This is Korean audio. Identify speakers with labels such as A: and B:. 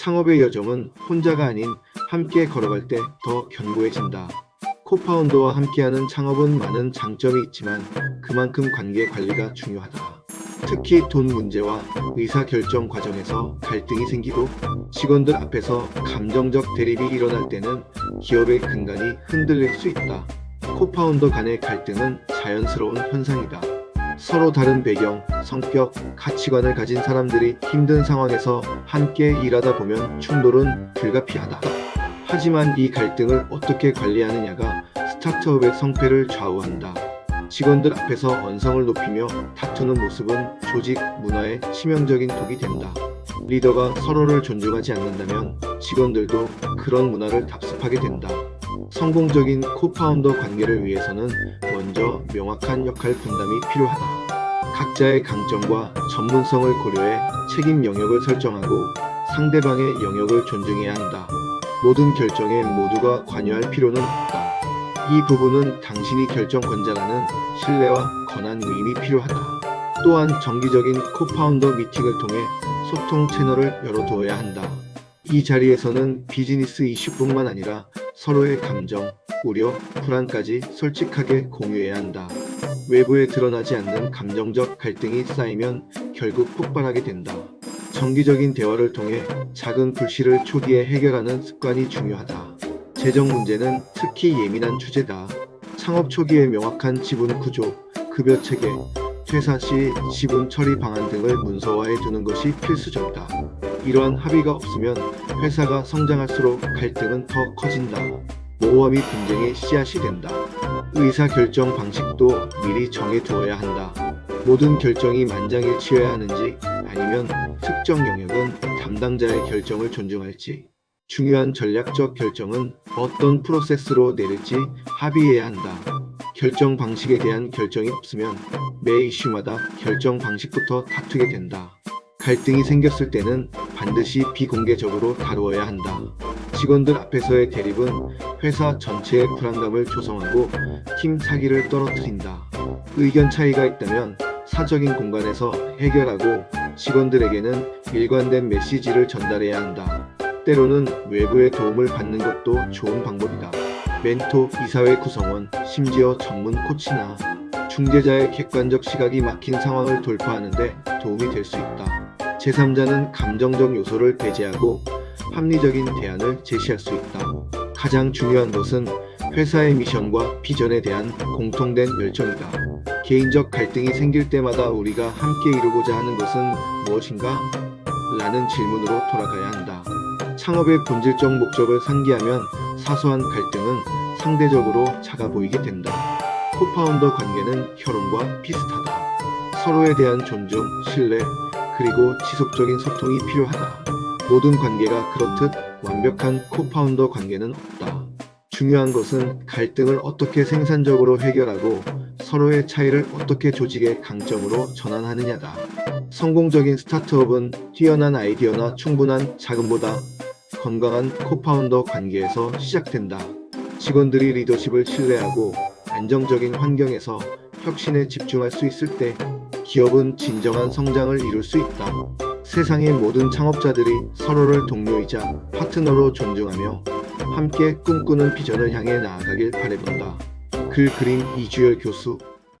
A: 창업의 여정은 혼자가 아닌 함께 걸어갈 때 더 견고해진다. 코파운더와 함께하는 창업은 많은 장점이 있지만 그만큼 관계 관리가 중요하다. 특히 돈 문제와 의사결정 과정에서 갈등이 생기고 직원들 앞에서 감정적 대립이 일어날 때는 기업의 근간이 흔들릴 수 있다. 코파운더 간의 갈등은 자연스러운 현상이다. 서로 다른 배경, 성격, 가치관을 가진 사람들이 힘든 상황에서 함께 일하다 보면 충돌은 불가피하다. 하지만 이 갈등을 어떻게 관리하느냐가 스타트업의 성패를 좌우한다. 직원들 앞에서 언성을 높이며 다투는 모습은 조직 문화에 치명적인 독이 된다. 리더가 서로를 존중하지 않는다면 직원들도 그런 문화를 답습하게 된다. 성공적인 코파운더 관계를 위해서는 먼저 명확한 역할 분담이 필요하다. 각자의 강점과 전문성을 고려해 책임 영역을 설정하고 상대방의 영역을 존중해야 한다. 모든 결정에 모두가 관여할 필요는 없다. 이 부분은 당신이 결정권자라는 신뢰와 권한 위임이 필요하다. 또한 정기적인 코파운더 미팅을 통해 소통 채널을 열어두어야 한다. 이 자리에서는 비즈니스 이슈뿐만 아니라 서로의 감정, 우려, 불안까지 솔직하게 공유해야 한다. 외부에 드러나지 않는 감정적 갈등이 쌓이면 결국 폭발하게 된다. 정기적인 대화를 통해 작은 불씨를 초기에 해결하는 습관이 중요하다. 재정 문제는 특히 예민한 주제다. 창업 초기에 명확한 지분 구조, 급여 체계, 퇴사 시 지분 처리 방안 등을 문서화해 두는 것이 필수적이다. 이러한 합의가 없으면 회사가 성장할수록 갈등은 더 커진다. 모험이 분쟁의 씨앗이 된다. 의사 결정 방식도 미리 정해 두어야 한다. 모든 결정이 만장일치여야 하는지 아니면 특정 영역은 담당자의 결정을 존중할지 중요한 전략적 결정은 어떤 프로세스로 내릴지 합의해야 한다. 결정 방식에 대한 결정이 없으면 매 이슈마다 결정 방식부터 다투게 된다. 갈등이 생겼을 때는 반드시 비공개적으로 다루어야 한다. 직원들 앞에서의 대립은 회사 전체의 불안감을 조성하고 팀 사기를 떨어뜨린다. 의견 차이가 있다면 사적인 공간에서 해결하고 직원들에게는 일관된 메시지를 전달해야 한다. 때로는 외부의 도움을 받는 것도 좋은 방법이다. 멘토, 이사회 구성원, 심지어 전문 코치나 중재자의 객관적 시각이 막힌 상황을 돌파하는데 도움이 될 수 있다. 제3자는 감정적 요소를 배제하고 합리적인 대안을 제시할 수 있다. 가장 중요한 것은 회사의 미션과 비전에 대한 공통된 열정이다. 개인적 갈등이 생길 때마다 우리가 함께 이루고자 하는 것은 무엇인가? 라는 질문으로 돌아가야 한다. 창업의 본질적 목적을 상기하면 사소한 갈등은 상대적으로 작아 보이게 된다. 코파운더 관계는 혈연과 비슷하다. 서로에 대한 존중, 신뢰, 그리고 지속적인 소통이 필요하다. 모든 관계가 그렇듯 완벽한 코파운더 관계는 없다. 중요한 것은 갈등을 어떻게 생산적으로 해결하고 서로의 차이를 어떻게 조직의 강점으로 전환하느냐다. 성공적인 스타트업은 뛰어난 아이디어나 충분한 자금보다 건강한 코파운더 관계에서 시작된다. 직원들이 리더십을 신뢰하고 안정적인 환경에서 혁신에 집중할 수 있을 때 기업은 진정한 성장을 이룰 수 있다. 세상의 모든 창업자들이 서로를 동료이자 파트너로 존중하며 함께 꿈꾸는 비전을 향해 나아가길 바라본다. 글 그림 이주열 교수